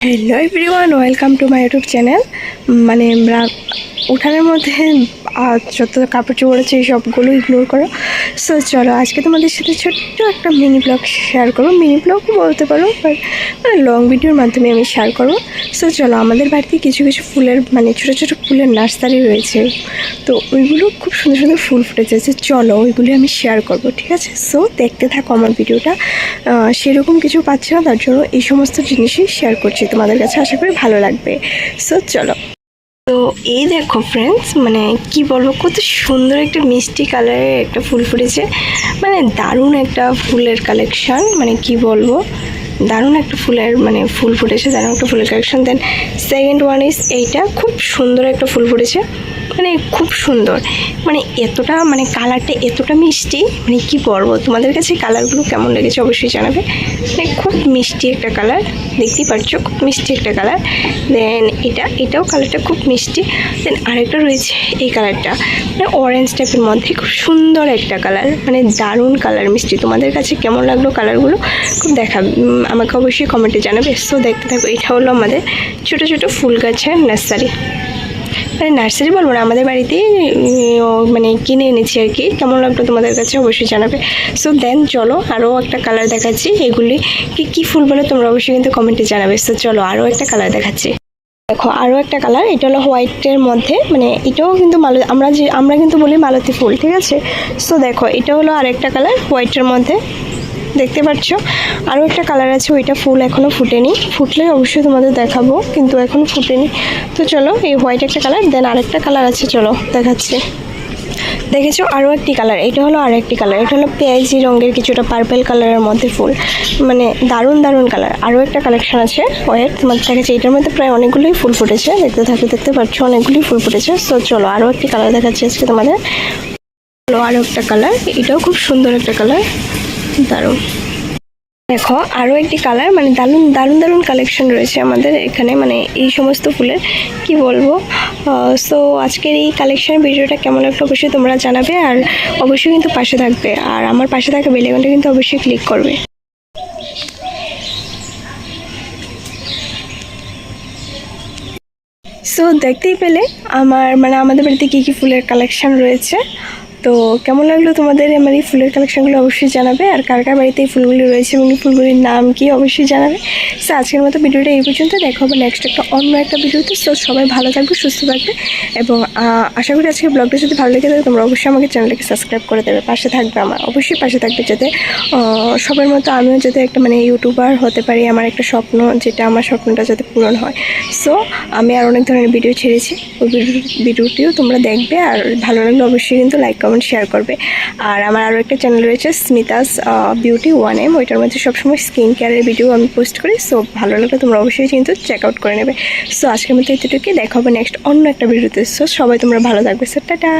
Hello everyone welcome to my YouTube channel মানে আমরা উঠানের মধ্যে যত কাপড় চোপড় আছে সবগুলো ইগনোর করো। সো চলো, আজকে তোমাদের সাথে ছোট্ট একটা মিনি ব্লগ শেয়ার করব। মিনি ব্লগও বলতে পারো বাট মানে লং ভিডিওর মাধ্যমে আমি শেয়ার করব। সো চলো, আমাদের বাড়িতে কিছু কিছু ফুলের মানে ছোটো ছোটো ফুলের নার্সারি রয়েছে। তো ওইগুলো খুব সুন্দর সুন্দর ফুল ফুটেছে। যে চলো, ওইগুলি আমি শেয়ার করব, ঠিক আছে? সো দেখতে থাকো আমার ভিডিওটা। সেরকম কিছু পাচ্ছি না, তার জন্য এই সমস্ত জিনিসই শেয়ার করছি। তোমাদের কাছে আশা করি ভালো লাগবে। সো চলো। তো এই দেখো ফ্রেন্ডস মানে কি বলব, কত সুন্দর একটা মিষ্টি কালারের একটা ফুল ফুটেছে। মানে দারুণ একটা ফুলের কালেকশান মানে কি বলব? দারুণ একটা ফুলের মানে ফুল ফুটেছে, দারুণ একটা ফুলের collection then second one is এইটা, খুব সুন্দর একটা ফুল ফুটেছে। মানে খুব সুন্দর। মানে এতটা মানে কালারটা এতটা মিষ্টি মানে কি বলব, তোমাদের কাছে কালারগুলো কেমন লেগেছে অবশ্যই জানাবে। মানে খুব মিষ্টি একটা কালার দেখতেই পারছ খুব মিষ্টি একটা কালার দেন এটা, এটাও কালারটা খুব মিষ্টি। দেন আরেকটা রয়েছে, এই কালারটা মানে অরেঞ্জ টাইপের মধ্যে খুব সুন্দর একটা কালার মানে দারুণ কালার মিষ্টি। তোমাদের কাছে কেমন লাগল কালারগুলো খুব দেখা আমাকে অবশ্যই কমেন্টে জানাবে। সো দেখতে থাকো, এটা হলো আমাদের ছোটো ছোটো ফুল গাছের নার্সারি মানে নার্সারি বলব না, আমাদের ও মানে কিনে এনেছি আর কি। কেমন লাগল তোমাদের কাছে অবশ্যই জানাবে। সো দেন চলো আরও একটা কালার দেখাচ্ছি। এগুলি কি কি ফুল বলে তোমরা অবশ্যই কিন্তু কমেন্টে জানাবে। সো চলো আরও একটা কালার দেখাচ্ছি। দেখো আরও একটা কালার এটা হলো হোয়াইটের মধ্যে। মানে এটাও কিন্তু মাল আমরা যে, আমরা কিন্তু বলি মালতী ফুল, ঠিক আছে? সো দেখো, এটা হলো আরেকটা কালার হোয়াইটের মধ্যে। দেখতে পাচ্ছ? আরও একটা কালার আছে, ওইটা ফুল এখনও ফুটেনি। ফুটলে অবশ্যই তোমাদের দেখাবো, কিন্তু এখনও ফুটেনি। তো চলো, এই হোয়াইট একটা কালার দেন আরেকটা কালার আছে, চলো, দেখাচ্ছি। দেখেছ? আরও একটি কালার এটা হলো আরও একটি কালার এটা হলো পেঁয়াজি রঙের কিছুটা পার্পেল কালারের মধ্যে ফুল। মানে দারুণ দারুণ কালার আরও একটা কালেকশন আছে, ওয়েট, তোমাদের দেখাচ্ছে, এটার মধ্যে প্রায় অনেকগুলোই ফুল ফুটেছে, দেখতে থাকো, দেখতে পাচ্ছ, অনেকগুলোই ফুল ফুটেছে। সো চলো আরও একটি কালার দেখাচ্ছি আজকে তোমাদের। হলো আরও একটা কালার এটাও খুব সুন্দর একটা কালার দারুণ। দেখো আরও একটি কালার মানে দারুণ দারুণ দারুণ কালেকশন রয়েছে আমাদের এখানে মানে এই সমস্ত ফুলের। কি বলব? সো আজকের এই কালেকশন ভিডিওটা কেমন লাগল অবশ্যই তোমরা জানাবে, আর অবশ্যই কিন্তু পাশে থাকবে। আর আমার পাশে থাকা বেলেগনটা কিন্তু অবশ্যই ক্লিক করবে। সো দেখতেই পেলে, আমার মানে আমাদের বাড়িতে কী কী ফুলের কালেকশন রয়েছে। তো কেমন লাগল তোমাদের আমার এই ফুলের কালেকশনগুলো অবশ্যই জানাবে? আর কার কার বাড়িতে এই ফুলগুলি রয়েছে এবং এই ফুলগুলির নাম কি অবশ্যই জানাবে? সো আজকের মতো ভিডিওটা এই পর্যন্ত। দেখা হবে নেক্সট একটা অন্য একটা ভিডিওতে। সো সবাই ভালো থাকবে, সুস্থ থাকবে এবং আশা করি আজকের ব্লগটা যদি ভালো লেগে থাকে, তোমরা অবশ্যই আমাকে চ্যানেলটাকে সাবস্ক্রাইব করে দেবে। পাশে থাকবে আমার। অবশ্যই পাশে থাকবে যাতে সবার মতো আমিও যাতে একটা মানে ইউটিউবার হতে পারি। আমার একটা স্বপ্ন, যেটা আমার স্বপ্নটা যাতে পূরণ হয়। সো আমি আর অনেক ধরনের ভিডিও ছেড়েছি। ওই ভিডিও ভিডিওটিও তোমরা দেখবে। আর ভালো লাগলে অবশ্যই কিন্তু লাইক কমেন্ট শেয়ার করবে। আর আমার আরও একটা চ্যানেল রয়েছে স্মিতাস বিউটি ওয়ান এম ওইটার মধ্যে সবসময় স্কিন কেয়ারের ভিডিও আমি পোস্ট করি সো ভালো লাগলে তোমরা অবশ্যই কিন্তু চেক আউট করে নেবে। সো আজকের মধ্যে এতটুকুই, দেখা হবে নেক্সট অন্য একটা ভিডিওতে সো সবাই তোমরা ভালো থাকবে। So tata!